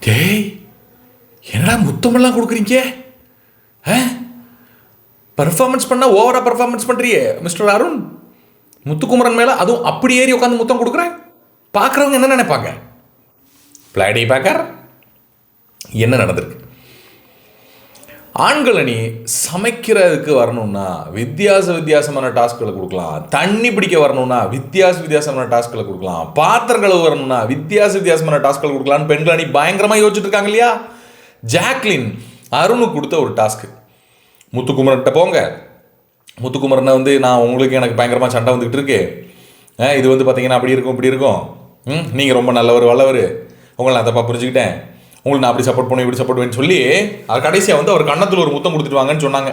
டேய் என்னடா முத்தமெல்லாம் கொடுக்குறீங்க? ஆ? பர்ஃபார்மன்ஸ் பண்ணால் ஓவராக பர்ஃபார்மன்ஸ் பண்ணுறியே மிஸ்டர் அருண். முத்துக்குமரன் மேலே அதுவும் அப்படி ஏறி உட்காந்து முத்தம் கொடுக்குறேன். பார்க்குறவங்க என்ன நினைப்பாங்க? பிளாடி பேக்கர் என்ன நடந்திருக்கு? ஆண்கள் அணி சமைக்கிறதுக்கு வரணும்னா வித்தியாச வித்தியாசமான டாஸ்க்களை கொடுக்கலாம். தண்ணி பிடிக்க வரணும்னா வித்தியாச வித்தியாசமான டாஸ்க்களை கொடுக்கலாம். பாத்திரம் கழுவு வரணும்னா வித்தியாச வித்தியாசமான டாஸ்க்கள் கொடுக்கலாம்னு பெண்கள் அணி பயங்கரமாக யோசிச்சுட்டு இருக்காங்க இல்லையா? ஜாக்லின் அருணுக்கு கொடுத்த ஒரு டாஸ்க்கு. முத்துக்குமரன்கிட்ட போங்க. முத்துக்குமரனை வந்து நான் உங்களுக்கு எனக்கு பயங்கரமாக சண்டை வந்துக்கிட்டு இருக்கு. ஆ, இது வந்து பார்த்தீங்கன்னா அப்படி இருக்கும் இப்படி இருக்கும். ம் நீங்கள் ரொம்ப நல்லவர் வல்லவர். உங்களை நான் தப்பாக புரிஞ்சுக்கிட்டேன். உங்களுக்கு நான் அப்படி சப்போர்ட் பண்ணுவேன் இப்படி சப்போர்ட் பண்ணுவேன்னு சொல்லி அது கடைசியாக வந்து அவர் கன்னத்தில் ஒரு முத்தம் கொடுத்துட்டு வாங்கன்னு சொன்னாங்க.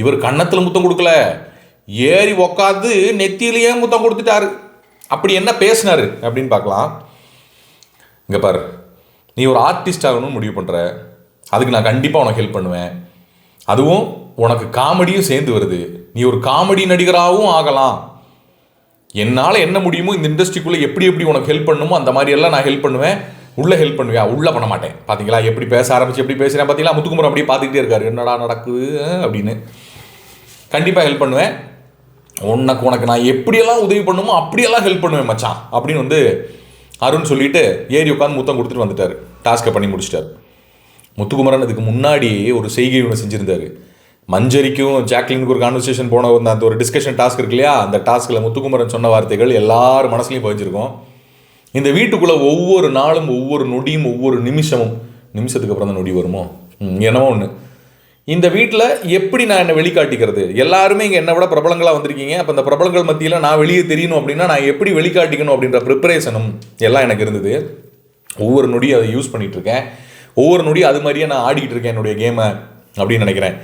இவர் கன்னத்தில் முத்தம் கொடுக்கல. ஏறி உக்காந்து நெத்தியிலேயே முத்தம் கொடுத்துட்டாரு. அப்படி என்ன பேசினாரு அப்படின்னு பார்க்கலாம். இங்கே பாரு நீ ஒரு ஆர்டிஸ்ட் ஆகணும்னு முடிவு பண்ணுற அதுக்கு நான் கண்டிப்பாக உனக்கு ஹெல்ப் பண்ணுவேன். அதுவும் உனக்கு காமெடியும் சேர்ந்து வருது. நீ ஒரு காமெடி நடிகராகவும் ஆகலாம். என்னால் என்ன முடியுமோ இந்த இண்டஸ்ட்ரிக்குள்ளே எப்படி எப்படி உனக்கு ஹெல்ப் பண்ணுமோ அந்த மாதிரி எல்லாம் நான் ஹெல்ப் பண்ணுவேன். உள்ளே ஹெல்ப் பண்ணுவியா? உள்ளே பண்ண மாட்டேன். பார்த்தீங்களா எப்படி பேச ஆரம்பிச்சு எப்படி பேசுகிறேன் பார்த்தீங்களா முத்துக்குமரம் அப்படியே பார்த்துக்கிட்டே இருக்காரு. என்னடா நடக்குது? அப்படின்னு. கண்டிப்பாக ஹெல்ப் பண்ணுவேன். உனக்கு உனக்கு நான் எப்படியெல்லாம் உதவி பண்ணுமோ அப்படியெல்லாம் ஹெல்ப் பண்ணுவேன் மச்சான். அப்படின்னு வந்து அருண் சொல்லிட்டு ஏறி உட்காந்து முத்தம் கொடுத்துட்டு வந்துட்டார். டாஸ்க்கை பண்ணி முடிச்சிட்டார். முத்துக்குமரன் இதுக்கு முன்னாடி ஒரு செய்கை ஒன்று செஞ்சுருந்தாரு. மஞ்சரிக்கும் ஜாக்லினுக்கு ஒரு கான்வர்சேஷன் போன அந்த ஒரு டிஸ்கஷன் டாஸ்க் இருக்கு இல்லையா? அந்த டாஸ்கில் முத்துக்குமரன் சொன்ன வார்த்தைகள் எல்லார் மனசுலையும் பதிஞ்சிருக்கும். இந்த வீட்டுக்குள்ளே ஒவ்வொரு நாளும் ஒவ்வொரு நொடியும் ஒவ்வொரு நிமிஷமும் நிமிஷத்துக்கு அப்புறம் தான் நொடி வருமோ? என்னவோ என்னமோ ஒன்று இந்த வீட்டில் எப்படி நான் என்னை வெளிக்காட்டிக்கிறது? எல்லாருமே இங்கே என்னை விட பிரபலங்களாக வந்திருக்கீங்க. அப்போ அந்த பிரபலங்கள் மத்தியில் நான் வெளியே தெரியணும் அப்படின்னா நான் எப்படி வெளிக்காட்டிக்கணும் அப்படின்ற ப்ரிப்பரேஷனும் எல்லாம் எனக்கு இருந்தது. ஒவ்வொரு நொடியும் அதை யூஸ் பண்ணிகிட்ருக்கேன் இருக்கேன் ஒவ்வொரு நொடியும் அது மாதிரியே நான் ஆடிக்கிட்டு இருக்கேன் என்னுடைய கேமை அப்படின்னு நினைக்கிறேன்.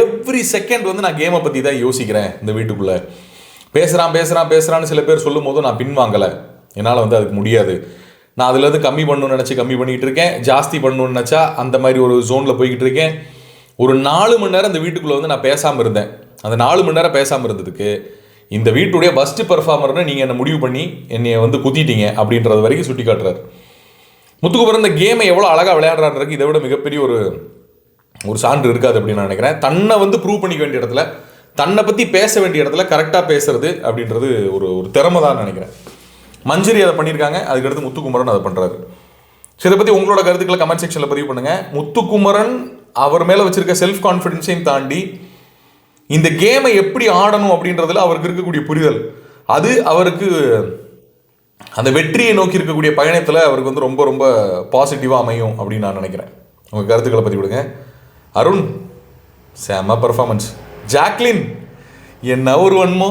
எவ்ரி செகண்ட் வந்து நான் கேமை பற்றி தான் யோசிக்கிறேன் இந்த வீட்டுக்குள்ளே. பேசுகிறான் பேசுகிறான் பேசுகிறான்னு சில பேர் சொல்லும் போதும் நான் பின்வாங்கலை. என்னால் வந்து அதுக்கு முடியாது. நான் அதுலேருந்து கம்மி பண்ணணும்னு நினச்சி கம்மி பண்ணிகிட்டு இருக்கேன். ஜாஸ்தி பண்ணணும்னு நினச்சா அந்த மாதிரி ஒரு ஜோனில் போய்கிட்டு இருக்கேன். ஒரு நாலு மணி நேரம் இந்த வீட்டுக்குள்ளே வந்து நான் பேசாமல் இருந்தேன். அந்த நாலு மணி நேரம் பேசாமல் இருந்ததுக்கு இந்த வீட்டுடைய ஃபஸ்ட்டு பெர்ஃபார்மர்னு நீங்கள் என்னை முடிவு பண்ணி என்னை வந்து குத்திட்டீங்க அப்படின்றது வரைக்கும் சுட்டி காட்டுறாரு முத்துக்குமரன் இந்த கேமை எவ்வளோ அழகாக விளையாடுறாருக்கு இதை விட மிகப்பெரிய ஒரு ஒரு சான்று இருக்காது அப்படின்னு நான் நினைக்கிறேன். தன்னை வந்து ப்ரூவ் பண்ணிக்க வேண்டிய இடத்துல தன்னை பற்றி பேச வேண்டிய இடத்துல கரெக்டாக பேசுறது அப்படின்றது ஒரு ஒரு திறமை தான் நினைக்கிறேன். மஞ்சரி அதை பண்ணியிருக்காங்க. அதுக்கடுத்து முத்துக்குமரன் அதை பண்ணுறாரு சிலை இதை பற்றி உங்களோட கருத்துக்களை கமெண்ட் செக்ஷனில் பதிவு பண்ணுங்கள் முத்துக்குமரன் அவர் மேலே வச்சிருக்க செல்ஃப் கான்ஃபிடென்ஸையும் தாண்டி இந்த கேமை எப்படி ஆடணும் அப்படின்றதுல அவருக்கு இருக்கக்கூடிய புரிதல். அது அவருக்கு அந்த வெற்றியை நோக்கி இருக்கக்கூடிய பயணத்தில் அவருக்கு வந்து ரொம்ப ரொம்ப பாசிட்டிவாக அமையும் அப்படின்னு நான் நினைக்கிறேன். உங்கள் கருத்துக்களை பற்றி விடுங்க அருண் செம பர்ஃபார்மன்ஸ் ஜாக்லின் என்ன ஒரு வன்மோ